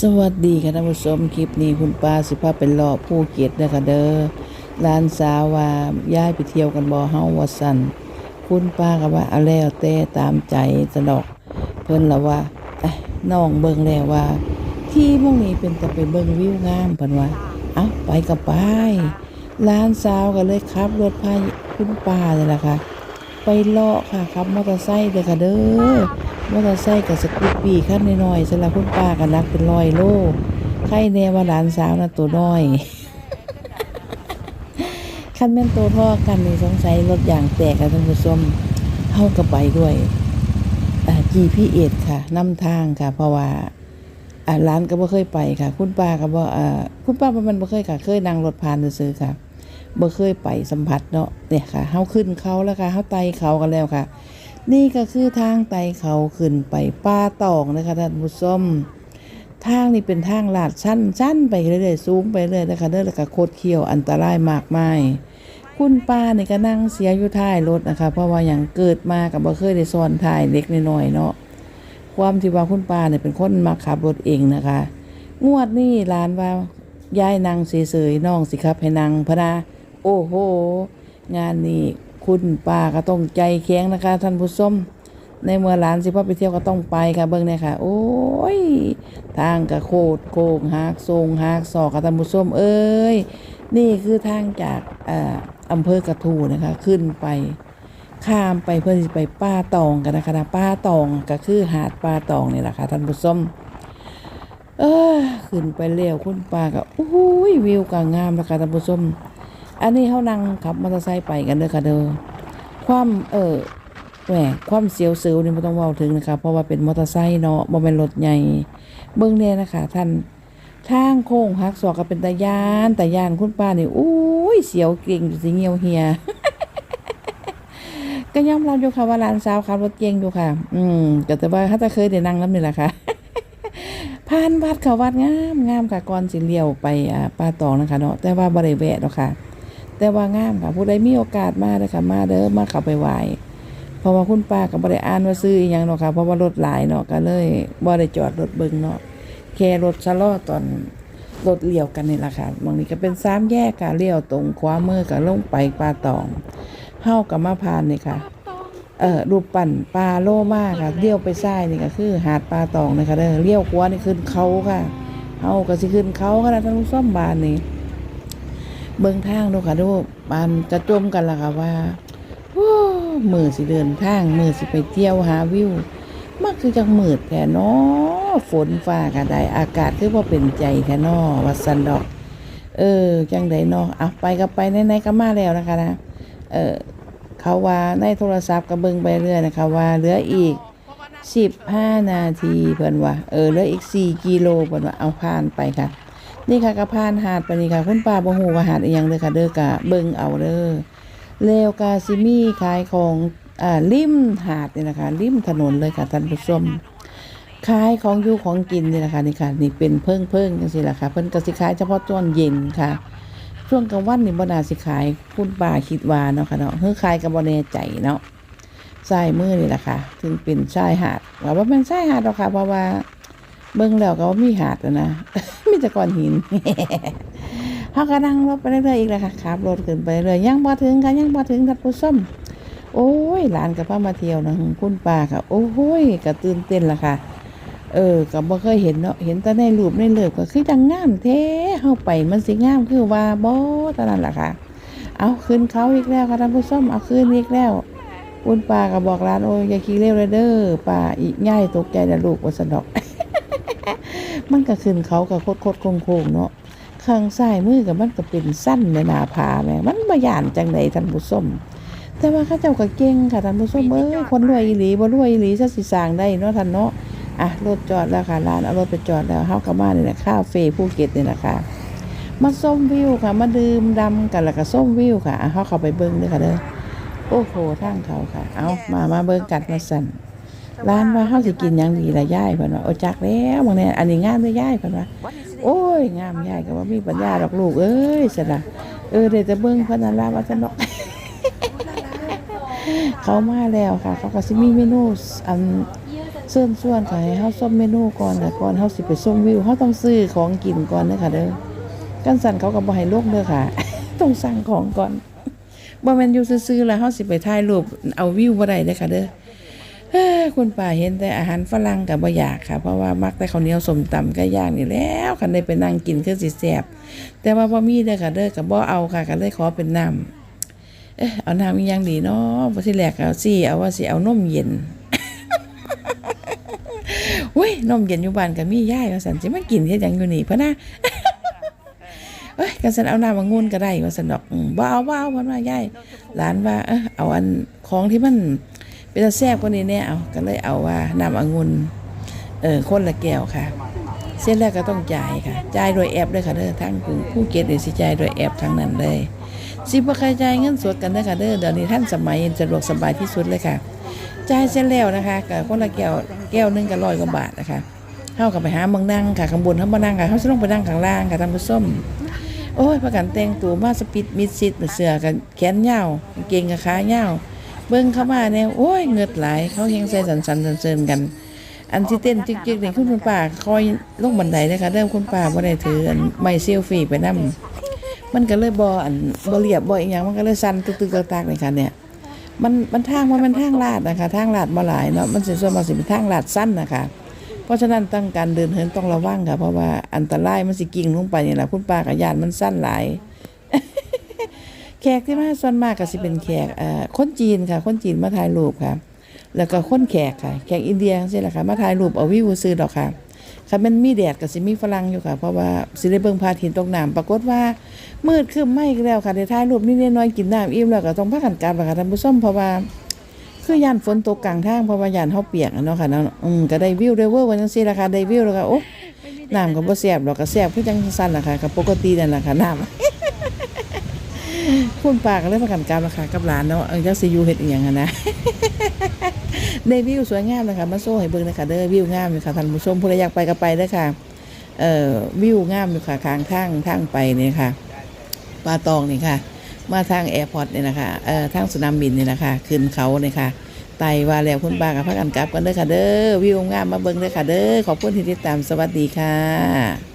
สวัสดีค่ะท่านผู้ชมคลิปนี้คุณป้าสิพาเป็นรอบภูเก็ตนะคะเด้อร้านสาวาย้ายไปเที่ยวกันบ่อเฮาว่าสั่นคุณป้าก็ว่าเอาแล้วแต่ตามใจสนอกเพิ่นละว่าเอ้น้องเบิ่งแล้วว่า ที่หมอนี้เป็นแต่ไปเบิ่งวิวงามเพิ่นว่าเอ้าไปกับไปร้านสาวก็เลยขับรถพาคุณป้าเลยล่ะค่ะ ไปเลาะค่ะขับมอเตอร์ไซค์เด้อค่ะเด้อ มอเตอร์ไซค์กับสกูปปี้คันน้อยๆสำหรับคุณป้าก็นักเป็นร้อยโลใครแน่ว่าหลานสาวน่ะตัวน้อยคันแม่นตัวท่อกันนี่สงสัยรถยางแตกค่ะท่านผู้ชมเฮาก็ไปด้วยอ่า GPS ค่ะนำทางค่ะ เพราะว่าร้านก็บ่เคยไปค่ะ คุณป้าก็บ่าคุณป้ามันบ่เคยค่ะ เคยนั่งรถผ่านซื่อค่ะบ่เคยไปสัมผัสเนาะเนี่ยค่ะเฮาขึ้นเขาแล้วค่ะเฮาไตเขากันแล้วค่ะ นี่ก็คือทางไต่เขาขึ้นไปป่าตองนะคะท่านผู้ชมทางนี่เป็นทางลาดชั้นชั้นไปเรื่อยๆสูงไปเรื่อยนะคะเด้อแล้วก็โคตรเขี้ยวอันตรายมากมายคุณป้านี่ก็นั่งเสียอยู่ท้ายรถนะคะ เพราะว่าอย่างเกิดมากับบ่เคยได้ซ้อนท้ายเล็กน้อยเนาะความที่ว่าคุณป้าเนี่ยเป็นคนมาขับรถเองนะคะ งวดนี้ร้านว่ายายนางเสยๆน้องสิครับให้นางพะนาโอ้โห งานนี้ คุณป้าก็ต้องใจแข็งนะคะ ท่านผู้ชมในเมื่อหลานสิพ่อไปเที่ยวก็ต้องไปค่ะเบิ่งเนี่ยค่ะ โอ้ย ทางกระโคดโคงหักทรงหักศอกค่ะท่านผู้ชมเอ้ยนี่คือทางจากอ่าอำเภอกระทูนะคะ ขึ้นไป ข้ามไปเพื่อที่จะไปป้าตองกันนะคะนะป้าตองก็คือหาดป้าตองนี่แหละค่ะท่านผู้ชมเออขึ้นไปเร็วคุณป้าก็โอ้ยวิวก็งามนะคะท่านผู้ชม อันนี้เขานั่งขับมอเตอร์ไซค์ไปกันเด้อค่ะเด้อความเออแหมความเสียวเซลนี่ไม่ต้องเว้าถึงนะคะเพราะว่าเป็นมอเตอร์ไซค์เนาะบ่เป็นรถใหญ่เบิ่งเนี่ยนะคะ ท่านทางโค้งหักศอกก็เป็นตะยานตะยานคุณป้านี่อุ้ยเสียวเก่งอยู่สิเงียวเฮียก็ยอมรับอยู่ค่ะว่าหลานสาวขับรถเก่งอยู่ค่ะ อืมก็แต่ว่าถ้าจะเคยได้นั่งน้ำนี่แหละค่ะผ่านวัดเขาวัดงามงามค่ะก่อนสิเลี้ยวไปอ่าป่าตองนะคะเนาะแต่ว่าบ่ได้แวะเนาะค่ะ แต่ว่างามค่ะผู้ใดมีโอกาสมาเลยค่ะมาเด้อมาข้าไปไหวเพราะว่าคุณป้าก็บ่ได้อ่านว่าซื้ออีหยังเนาะค่ะเพราะว่ารถหลายเนาะก็เลยบ่ได้จอดรถเบิ่งเนาะแค่รถชะลอตอนรถเลี้ยวกันนี่แหละค่ะบางนี้ก็เป็นสามแยกค่ะเลี้ยวตรงขวามือก็ลงไปป่าตองเฮาก็มาผ่านนี่ค่ะ เอ่อรูปปั้นปลาโลมาค่ะเลี้ยวไปซ้ายนี่ก็คือ หาดปลาตองนะคะเด้อเลี้ยวขวานี่ขึ้นเขาค่ะเฮาก็สิขึ้นเขาค่ะท่านผู้ชมบานนี่ เบิ่งทางดูค่ะดูบานจะจมกันละค่ะว่ามือสิเดินทาง มือสิไปเที่ยวหาวิวมันคือจังมืดแท้เนาะฝนฟ้าก็ได้อากาศคือบ่เป็นใจแท้นาะว่าซั่นดอก เออ จังไดเนาะอะไปก็ไปไหนๆก็มาแล้วนะคะนะเออเขาว่าในโทรศัพท์ก็เบิ่งไปเรื่อยนะคะว่าเหลืออีก15นาทีเพิ่นว่าเออเหลืออีก4กิโลเพิ่นว่าเอาผ่านไปค่ะ นี่ค่ะก็ผ่านหาดไปนี่ค่ะคุณป้าบ่ฮู้ว่าหาดอีหยังเด้อค่ะเด้อกะเบิ่งเอาเด้อแล้วกาซิมีขายของอ่าริมหาดนี่นะคะริมถนนเลยค่ะท่านผู้ชมขายของอยู่ของกินนี่แหละคะนี่ค่ะนี่เป็นเพิ่งเพิ่งจังซี่ล่ะค่ะเพิ่นก็สิขายเฉพาะตอนเย็นค่ะ ช่วงกลางวันนี่บ่น่าสิขายคุณป้าคิดว่าเนาะค่ะเนาะเฮือขายก็บ่แน่ใจเนาะทรายมือนี่แหละค่ะ ถึงเป็นชายหาดว่าบ่แม่นชายหาดหรอกค่ะเพราะว่า เบิ่งแล้วก็บ่มีหาดแล้วนะ มีแต่ก้อนหินเฮาก็นั่งรถไปเรื่อยๆอีกแล้วค่ะขับรถขึ้นไปเรื่อยยังบ่ถึงค่ะยังบ่ถึงท่านผู้ชมโอ้ยหลานก็พามาเที่ยวนะคุณป้าค่ะ โอ้ยก็ตื่นเต้นละค่ะ เออก็บ่เคยเห็นเนาะเห็นแต่ในรูปในเลิฟก็คือจังงามแท้เฮาไปมันสิงามคือว่าบ่เท่านั้นล่ะค่ะ เอาขึ้นเขาอีกแล้วค่ะท่านผู้ชมเอาขึ้นอีกแล้วคุณป้าก็บอกร้านโอ้ยอย่าขี้เร็วเลยเด้อป้าอีกง่ายตกใจนะลูกว่าสนดอก มันก็ขึ้นเขาก็โคดๆโค้งๆเนาะข้างซ้ายมือกับมันก็เป็นสั้นในหน้าผาแหม่มันบ่ย่านจังไดท่านผู้ชมแต่ว่าเขาเจ้าก็เก่งค่ะท่านผู้ชมเอ้ยคนรวยอีหลีบ่รวยอีหลีซะสิสร้างได้เนาะท่านเนาะอะรถจอดแล้วค่ะร้านเอารถไปจอดแล้วเฮากลับมานี่แหละคาเฟ่ภูเก็ตนี่แหละค่ะมาส้มวิวค่ะ มาดื่มดำกันแล้วก็ส้มวิวค่ะอะเฮาเข้าไปเบิ่งเด้อค่ะเด้อโอ้โหทางเขาค่ะ เอามามาเบิ่งกันมาสั่น ร้านว่าเฮาสิกินหยังดีล่ะยายเพิ่นว่าโอ้จักแล้วบางเนี่ยอันนี้งามเด้อยายเพิ่นว่าโอ้ยงามยายก็ว่มีปัญญาดอกลูกเอ้ยสนะเออเดี๋ยวจะเบิ่งเพิ่นนั่นล่ะว่าซั่นเนาะเขามาแล้วค่ะ เขาก็สิมีเมนูอันเชิญชวนค่ะให้เฮาชมเมนูก่อนค่ะก่อนเฮาสิไปชมวิวเฮาต้องซื้อของกินก่อนเด้อค่ะเด้อกันสั่นเขาก็บ่ให้ลงเด้อค่ะ ต้องสั่งของก่อนบ่แม่นอยู่ซื่อๆแล้วเฮาสิไปถ่ายรูปเอาวิวบ่ได้เด้อค่ะเด้อ คุณป้าเห็นแต่อาหารฝรั่งกับบ่อยากค่ะ เพราะว่ามักแต่ข้าวเหนียวสมตำก่ย่างนี่แล้วคันได้ไปนั่งกินคือสิแซ่บแต่ว่าบ่มีเด้อค่ะเด้อก็บ่เอาค่ะก็เลยขอเป็นน้ำเอ๊ะเอาน้ำอีหยังดีเนาะบ่สิแรกเอาสิเอาว่าสิเอานมเย็นเว้ยนมเย็นอยู่บ้านก็มียายว่าซั่นสิมากินเฮ็ดหยังอยู่นี่พะนะเอ้ยก็ซั่นเอาน้ำองุ่นก็ได้ว่าซั่นดอกบ่เอาบ่เอาเพิ่นว่ายายหลานว่าเออเอาอันของที่มัน เป็นตาแซ่บกว่านี้แน่เอาก็เลยเอาว่าน้ำองุ่นเออคนละแก้วค่ะ เส้นแรกก็ต้องจ่ายค่ะจ่ายโดยแอปเลยค่ะเด้อทั้งกรุงภูเก็ตนี่สิจ่ายโดยแอปทั้งนั้นเลยสิบ่ใครจ่ายเงินสดกันเด้อค่ะเด้อเดี๋ยวนี้ท่านสมัยสะดวกสบายที่สุดเลยค่ะจ่ายเส้นแล้วนะคะกับคนละแก้วแก้วนึงก็ร้อยกว่าบาทนะคะเฮาก็ไปหาเมืองนั่งค่ะข้างบนเฮาบ่นั่งค่ะเฮาสิลงไปนั่งข้างล่างค่ะท่านผู้มโอ้ยประกันแต่งตัวมาสปิดมิดซิดเสื้อกันแขนยาวกาเกงกับขายา เบิ่งเข้ามาเนี่ยโอ้ยเงือดไหลายเขายังใส่สันสันๆเซินๆกัน อันที่เต้นจึกๆนี่คุณป้าคอยลงบันไดเลยค่ะเริ่มคุณป้าบ่ได้ถืออันไม้เซลฟี่ไปนํมันก็เลยบ่อันบ่เรียบบ่อีหยังมันก็เลยสั่นตึกๆตักๆนี่ค่ะเนี่ยมันมันทางมันเป็นทางลาดนะคะทางลาดบ่หลายเนาะมันสิส่วนมากสิเป็นทางลาดสั้นนะคะเพราะฉะนั้นตั้งการเดินเหินต้องระวังค่ะเพราะว่าอันตรายมันสิกิ่งลงไปนี่แหละคุณป้ากับยานมันสั้นหลาย แขกที่มาส่วนมากก็สิเป็นแขกเอ่อคนจีนค่ะ คนจีนมาถ่ายรูปค่ะ แล้วก็คนแขกค่ะ แขกอินเดียใช่แหละค่ะ มาถ่ายรูปเอาวิวซื้อดอกค่ะค่ะมันมีแดดก็สิมีฝรั่งอยู่ค่ะ เพราะว่าสิได้เบิ่งพระอาทิตย์ตกน้ำปรากฏว่ามืดครึ้มไม่แล้วค่ะได้ถ่ายรูปนิดๆน้อยๆกินน้ำอิ่มแล้วก็ต้องพากันกลับค่ะท่านผู้ชมเพราะว่าคือย่านฝนตกกลางทางเพราะว่าย่านเฮาเปียกเนาะค่ะเนาะอืมก็ได้วิวได้เวอร์ว่าจังซี่ล่ะค่ะได้วิวแล้วก็โอ้น้ำก็บ่แซ่บดอกก็แซ่บคือจังซั่นล่ะค่ะก็ปกตินั่นล่ะค่ะน้ำ คุณปาก็เลยพากันกลับล่ะคะกับหลานเนาะเออจักสิอยู่เฮ็ดอีหยังนะได้วิวสวยงามเลยค่ะมาโซ่ให้เบิ่งนะคะเด้อวิวงามอยู่ค่ะท่านผู้ชมผู้ใดอยากไปก็ไปเด้อค่ะเอ่อวิวงามอยู่ค่ะข้างทางทางไปเนี่ยค่ะปาตองนี่ค่ะ มาทางแอร์พอร์ตเนี่ยนะคะเอ่อทางสนามบินเนี่ยนะคะขึ้นเขาเนี่ยค่ะไต่ว่าแล้วคุณป้ากับพักกันกลับกันเด้อค่ะเด้อวิวงามมาเบิ่งเด้อค่ะเด้อขอบคุณที่ติดตามสวัสดีค่ะ